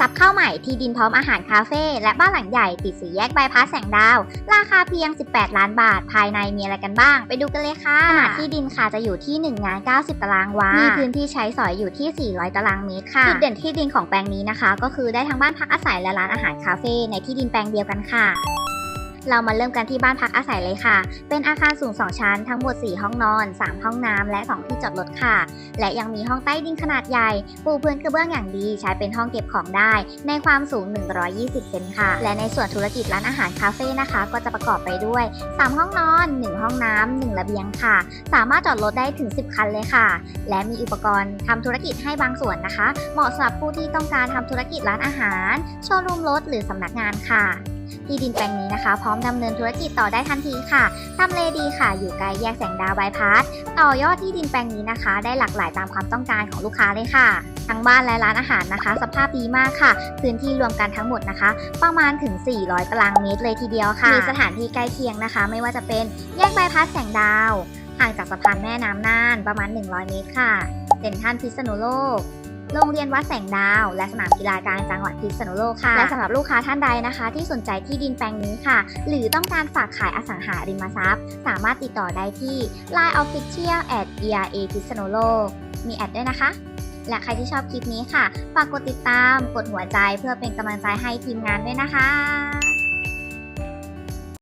สับข้าวใหม่ที่ดินพร้อมอาหารคาเฟ่และบ้านหลังใหญ่ติดสีแยกบายพาสแสงดาว ราคาเพียง 18 ล้านบาท ภายในมีอะไรกันบ้าง ไปดูกันเลยค่ะขนาดที่ดินค่ะจะอยู่ที่1งาน90 ตารางวา มีพื้นที่ใช้สอยอยู่ที่ 400 ตารางเมตรค่ะจุดเด่นที่ดินของแปลงนี้นะคะ ก็คือได้ทั้งบ้านพักอาศัยและร้านอาหารคาเฟ่ในที่ดินแปลงเดียวกันค่ะ เรามาเริ่มกันที่บ้านพักอาศัยเลยค่ะ เป็นอาคารสูง 2 ชั้น ทั้งหมด 4 ห้องนอน 3 ห้องน้ำและ 2 ที่จอดรถค่ะ และยังมีห้องใต้ดินขนาดใหญ่ ปูพื้นกระเบื้องอย่างดีใช้เป็นห้องเก็บของได้ ในความสูง 120 เซนค่ะ และในส่วนธุรกิจร้านอาหารคาเฟ่นะคะ ก็จะประกอบไปด้วย 3 ห้องนอน 1 ห้องน้ำ1ระเบียงค่ะ สามารถจอดรถได้ถึง 10 คันเลยค่ะ และมีอุปกรณ์ทำธุรกิจให้บางส่วนนะคะ เหมาะสำหรับผู้ที่ต้องการทำธุรกิจร้านอาหาร โชว์รูมรถหรือสำนักงานค่ะ ที่ดินแปลงนี้นะคะ พร้อมดำเนินธุรกิจต่อได้ทันทีค่ะทำเลดีค่ะ อยู่ใกล้แยกแสงดาวบายพาสต่อยอดที่ดินแปลงนี้นะคะ ได้หลากหลายตามความต้องการของลูกค้าเลยค่ะ ทั้งบ้านและร้านอาหารนะคะ สภาพดีมากค่ะ พื้นที่รวมกันทั้งหมดนะคะ ประมาณถึง 400ตารางเมตรเลยทีเดียวค่ะ มีสถานที่ใกล้เคียงนะคะ ไม่ว่าจะเป็นแยกบายพาสแสงดาวห่างจากสะพานแม่น้ำน่านประมาณ 100 เมตรค่ะเซ็นทรัลพิษณุโลก โรงเรียนวัดแสงดาว และสนามกีฬากลางจังหวัดพิษณุโลกค่ะ และสำหรับลูกค้าท่านใดนะคะ ที่สนใจที่ดินแปลงนี้ค่ะ หรือต้องการฝากขายอสังหาริมทรัพย์ สามารถติดต่อได้ที่ Line Official at ERA พิษณุโลก มีแอดด้วยนะคะ และใครที่ชอบคลิปนี้ค่ะ ฝากกดติดตาม กดหัวใจเพื่อเป็นกำลังใจให้ทีมงานด้วยนะคะ